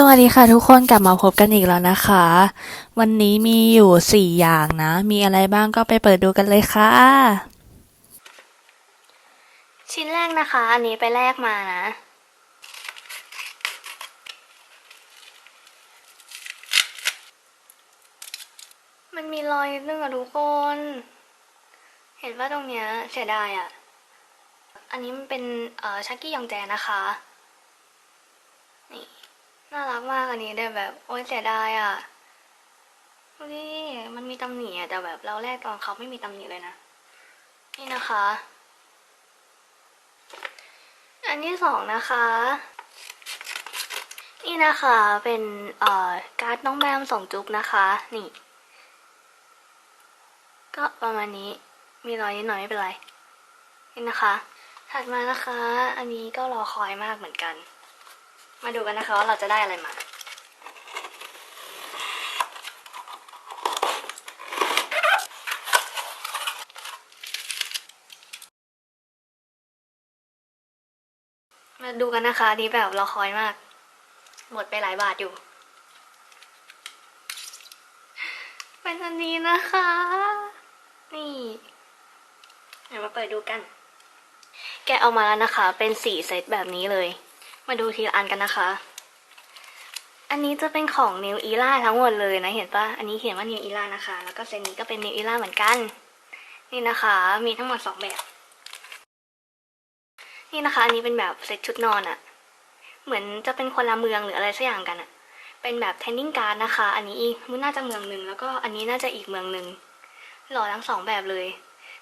สวัสดีค่ะทุกคนกลับมาพบกันอีกแล้วนะคะ วันนี้มีอยู่สี่อย่างนะ มีอะไรบ้างก็ไปเปิดดูกันเลยค่ะ ชิ้นแรกนะคะ อันนี้ไปแลกมานะ มันมีรอยนิดนึงอะทุกคน เห็นว่าตรงเนี้ยเสียดายอะอันนี้มันเป็นเอ่อชักกี้ยองแจนะคะนี่ น่ารักมากอันนี้แต่แบบ โอ๊ยเสียดายอะดูดิมันมีตำหนิอะแต่แบบเราแรกตอนเขาไม่มีตำหนิเลยนะ นี่นะคะ อันที่สองนะคะ นี่นะคะเป็นเอ่อการ์ดน้องแบมสองจุ๊บนะคะ นี่ ก็ประมาณนี้มีรอยนิดหน่อยไม่เป็นไรนี่นะคะ ถัดมานะคะ อันนี้ก็รอคอยมากเหมือนกัน มาดูกันนะคะว่าเราจะได้อะไรมา มาดูกันนะคะอันนี้แบบรอคอยมาก หมดไปหลายบาทอยู่ เป็นอันนี้นะคะ นี่เดี๋ยวมาเปิดดูกัน แกะออกมาแล้วนะคะ เป็นสี่เซตแบบนี้เลย มาดูทีละอันกันนะคะ อันนี้จะเป็นของนิวอีล่าทั้งหมดเลยนะ เห็นปะอันนี้เขียนว่านิวอีล่านะคะ แล้วก็เซตนี้ก็เป็นนิวอีล่าเหมือนกัน นี่นะคะ มีทั้งหมดสองแบบ นี่นะคะ อันนี้เป็นแบบเซตชุดนอนอะเหมือนจะเป็นคนละเมืองหรืออะไรสักอย่างกันอะเป็นแบบเทนนิงการ์ดนะคะ อันนี้อีกมันน่าจะเมืองหนึ่งแล้วก็อันนี้น่าจะอีกเมืองหนึ่งหล่อทั้งสองแบบเลย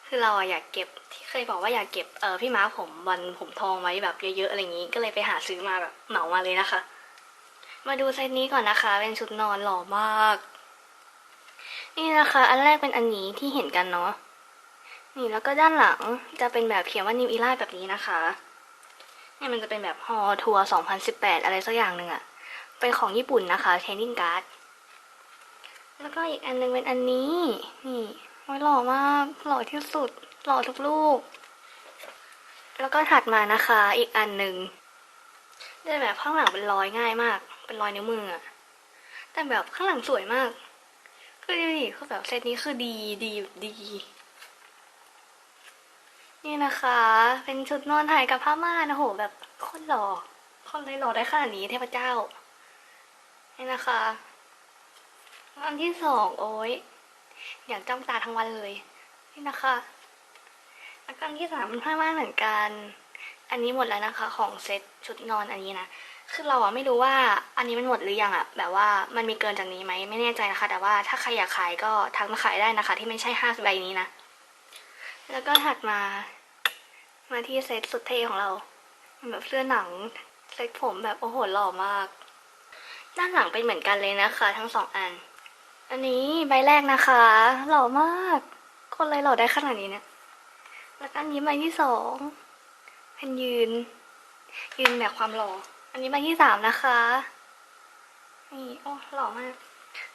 คือเราอะอยากเก็บที่เคยบอกว่าอยากเก็บเออพี่ม้าผมบอลผมทองไว้แบบเยอะๆอะไรอย่างนี้ ก็เลยไปหาซื้อมาแบบเหมามาเลยนะคะ มาดูเซตนี้ก่อนนะคะ เป็นชุดนอนหล่อมาก นี่นะคะ อันแรกเป็นอันนี้ที่เห็นกันเนาะนี่แล้วก็ด้านหลังจะเป็นแบบเขียนว่านิวอีล่าแบบนี้นะคะเนี่ยมันจะเป็นแบบฮอทัวร์2018 อะไรสักอย่างหนึ่งอะเป็นของญี่ปุ่นนะคะเทนนิงการ์ดแล้วก็อีกอันหนึงเป็นอันนี้นี่ โอ้ยหล่อมากหล่อที่สุด หล่อทุกลูก แล้วก็ถัดมานะคะอีกอันหนึ่งจะแบบข้างหลังเป็นรอยง่ายมาก เป็นรอยนิ้วมืออะแต่แบบข้างหลังสวยมากคือดูดิคือแบบเซตนี้คือดีดีดี นี่นะคะ เป็นชุดนอนถ่ายกับผ้าม่านโอ้โหแบบคนหล่อคนเลยหล่อได้ขนาดนี้เทพเจ้านี่นะคะ อันที่สองโอ้ย อยากจ้องตาทั้งวันเลย นี่นะคะแล้วก็อันที่สามเป็นผ้าม่านเหมือนกัน อันนี้หมดแล้วนะคะ ของเซ็ตชุดนอนอันนี้นะคือเราอะไม่รู้ว่าอันนี้มันหมดหรือยังอะแบบว่ามันมีเกินจากนี้ไหมไม่แน่ใจนะคะ แต่ว่าถ้าใครอยากขายก็ทักมาขายได้นะคะ ที่ไม่ใช่ห้าใบนี้นะแล้วก็ถัดมา มาที่เซตสุดเท่ของเราเป็นแบบเสื้อหนังเซ็ตผมแบบโอ้โหหล่อมาก ด้านหลังเป็นเหมือนกันเลยนะคะ ทั้งสองอัน อันนี้ใบแรกนะคะ หล่อมาก คนเลยหล่อได้ขนาดนี้เนี่ย แล้วอันนี้ใบที่สองเป็นยืน ยืนแบบความหล่อ อันนี้ใบที่สามนะคะ นี่โอ้หล่อมาก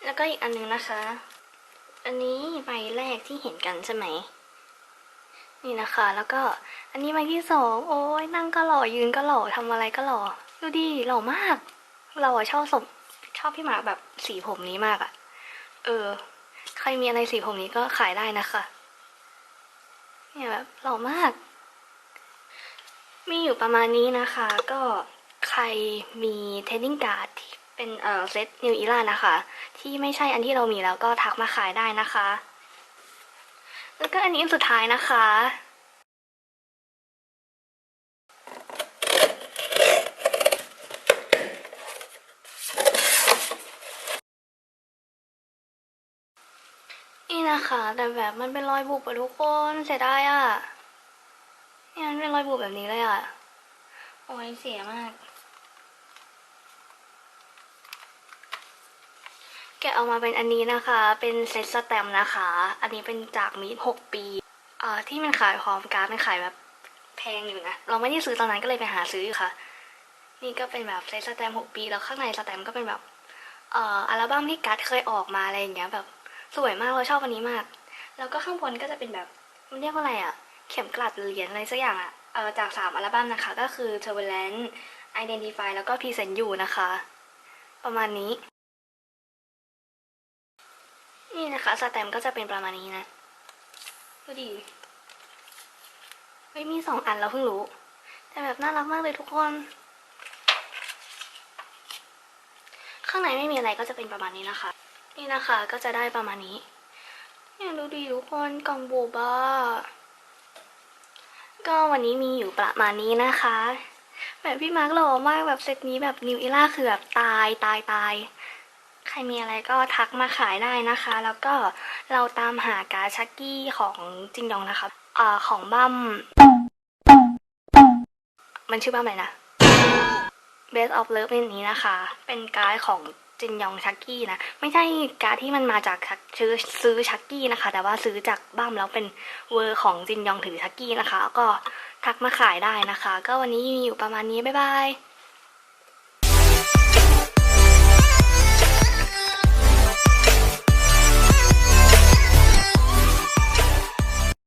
แล้วก็อีกอันหนึงนะคะ อันนี้ใบแรกที่เห็นกันใช่ไหม นี่นะคะ แล้วก็อันนี้ใบที่สองโอ้ยนั่งก็หล่อยืนก็หล่อทำอะไรก็หล่อ ดูดิหล่อมาก เราอะชอบสมชอบพี่หมาแบบสีผมนี้มากอะ เออ ใครมีอะไรสีผมนี้ก็ขายได้นะคะ เนี่ยแบบหล่อมาก มีอยู่ประมาณนี้นะคะ ก็ใครมีเทนนิงการ์ดที่เป็นเอ่อเซตนิวอีล่านะคะ ที่ไม่ใช่อันที่เรามีแล้วก็ทักมาขายได้นะคะ แล้วก็อันนี้อันสุดท้ายนะคะ นี่ะคะ แต่แบบมันเป็นรอยบุบอะทุกคนเสียดายอะเนี่ยมันเป็นรอยบุบแบบนี้เลยอะโอ้ยเสียมาก แกะออกมาเป็นอันนี้นะคะ เป็นเซตสแตมป์นะคะ อันนี้เป็นจากมีดหกปีเอ่อที่มันขายพร้อมการ์ดมันขายแบบแพงอยู่นะ เราไม่ได้ซื้อตอนนั้นก็เลยไปหาซื้ออยู่ค่ะ นี่ก็เป็นแบบเซตสแตมป์หกปี แล้วข้างในสแตมป์ก็เป็นแบบเอ่ออัลบั้มที่กัดเคยออกมาอะไรอย่างเงี้ยแบบ สวยมากเราชอบอันนี้มาก แล้วก็ข้างบนก็จะเป็นแบบมันเรียกว่าอะไรอะเข็มกลัดเหรียญอะไรสักอย่างอะเออจากสามอัลบั้มนะคะ ก็คือ Turbulence Identify แล้วก็ Present You นะคะ ประมาณนี้ นี่นะคะสแตมก็จะเป็นประมาณนี้นะดูดีเฮ้ยมีสองอันแล้วเพิ่งรู้ แต่แบบน่ารักมากเลยทุกคน ข้างในไม่มีอะไรก็จะเป็นประมาณนี้นะคะ นี่นะคะก็จะได้ประมาณนี้เนี่ยดูดีทุกคนกล่องโบบ้า ก็วันนี้มีอยู่ประมาณนี้นะคะแบบพี่มาร์กหล่อมากแบบเซตนี้แบบนิวอิล่าคือแบบตายตายตาย ใครมีอะไรก็ทักมาขายได้นะคะ แล้วก็เราตามหากาชักกี้ของจินยองนะคะอ่าของบัมมันชื่อบัมอะไรนะ Best of Love เป็นนี้นะคะ เป็นการ์ดของ จินยองชักกี้นะ ไม่ใช่การ์ดที่มันมาจากซื้อซื้อชักกี้นะคะ แต่ว่าซื้อจากบ้ามแล้วเป็นเวอร์ของจินยองถือชักกี้นะคะ ก็ทักมาขายได้นะคะ ก็วันนี้มีอยู่ประมาณนี้ บ๊ายบาย